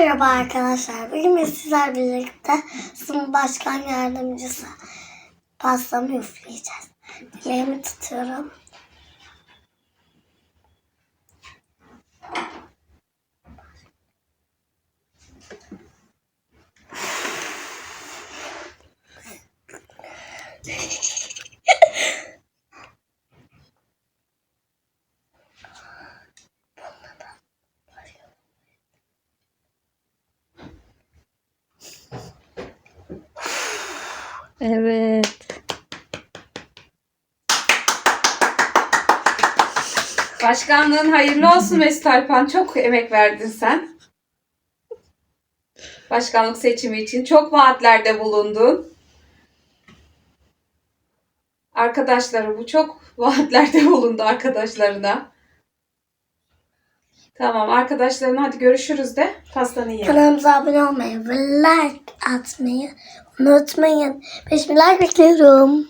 Merhaba arkadaşlar. Bugün sizler birlikte sınıf başkan yardımcısı pastamı üfleyeceğiz. Dileğimi tutuyorum. Evet. Başkanlığın hayırlı olsun Mesut Alpan. Çok emek verdin sen. Başkanlık seçimi için çok vaatlerde bulundun. Arkadaşları bu çok vaatlerde bulundu arkadaşlarına. Tamam arkadaşlarına hadi görüşürüz de pastanı yiyelim. Kanalımıza abone olmayı ve like atmayı unutmayın. 5000 like bekliyorum.